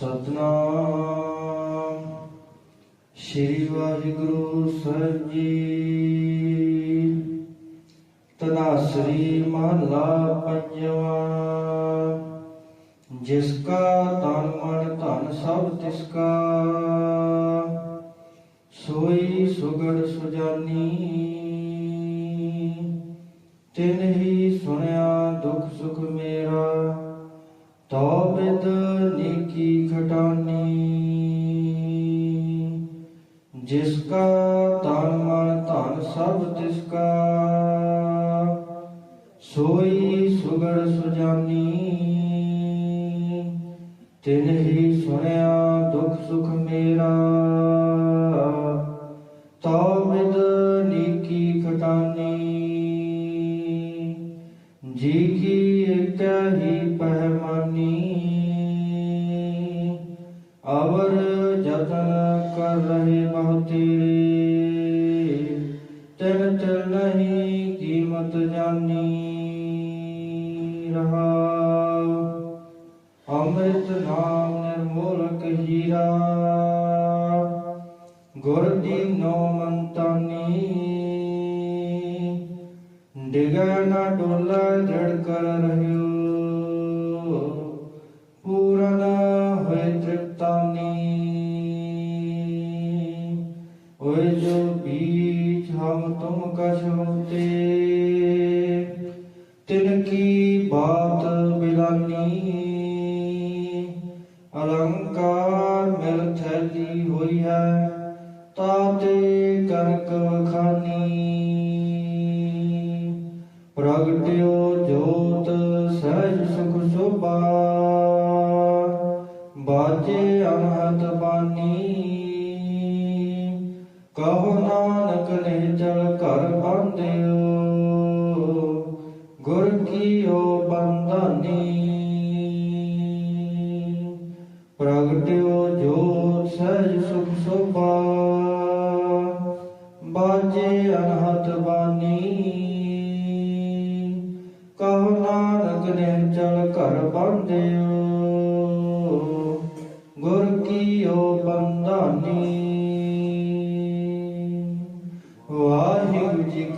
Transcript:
ਸਤਨਾਮ। ਸ਼੍ਰੀ ਵਾਹਿਗੁਰੂ ਸਾਹਿਬ ਜੀ। ਤਨਾਸਰੀ ਮਹਲਾ ਪੰਜਵਾ। ਜਿਸ ਕਾ ਤਨ ਮਨ ਧਨ ਸਭ ਤਿਸ ਕਾ। ਸੋਈ ਸੁਗੜ ਸੁਜਾਨੀ। ਤਿਨ ਹੀ ਸੁਣਿਆ ਦੁਖ ਜਿਸ ਕਾ ਤਨ ਮਨ ਧਨ ਸਭ ਤਿਸ ਕਾ। ਸੋਈ ਸੁਗੜ ਸੁਜਾਨੀ। ਤਿਨ ਹੀ ਸੁਣਿਆ ਦੁਖ ਸੁਖ ਮੇਰਾ। ਤਉ ਵਿਦ ਨੀਕੀ ਖਟਾਨੀ। ਜੀ ਕੀ ਇੱਕ ਹੀ ਪਹਿਮਾਨੀ। ਅਵਰ ਜਤਨ ਕਰ ਰਹੇ ਬਹੁਤੇ ਤਿਨ ਤਿਲ ਨਹੀਂ ਕੀਮਤ ਜਾਨੀ ਰਹਾ। ਅੰਮ੍ਰਿਤ ਨਾਮ ਨਿਰਮੋਲਕ ਹੀਰਾ। ਗੁਰ ਦੀਨੋ ਮੰਤਾਨੀ। ਡਿਗੈ ਨਾ ਡੋਲਾ ਜੜ ਕਰ ਰਹਿਓ। ਬੀਚ ਤੁਮ ਕਛ ਤਿਨ ਕੀ ਬਾਤ ਬਿਲਾਨੀ ਅਲੰਕਾਰ ਮਿਲ ਥੈਲੀ ਹੋਈ ਹੈ ਤਾਤੇ ਕਰਕ ਵਖਾਨੀ। ਪ੍ਰਗਟਿਓ ਜੋਤ, ਸਹਿਜ ਸੁਖ ਸੋਭਾ। ਬਾਜੇ ਅਨਹਤ ਬਾਨੀ। ਕਹੋ ਨਾ ਨਾਨਕ ਨਿਰਜਲ ਘਰ ਬੰਦਿਓ ਗੁਰ ਕੀਓ ਬੰਦਾਨੀ ਪ੍ਰਗਟਿਓ ਜੋਤ ਸਹਿਜ ਸੁਖ ਸੁਭਾ, ਬਾਜੇ ਅਨਹਤ ਬਾਨੀ। ਕਹੋ ਨਾਨਕ ਨੇ ਨਿਰਜਲ ਘਰ ਬੰਦਿਓ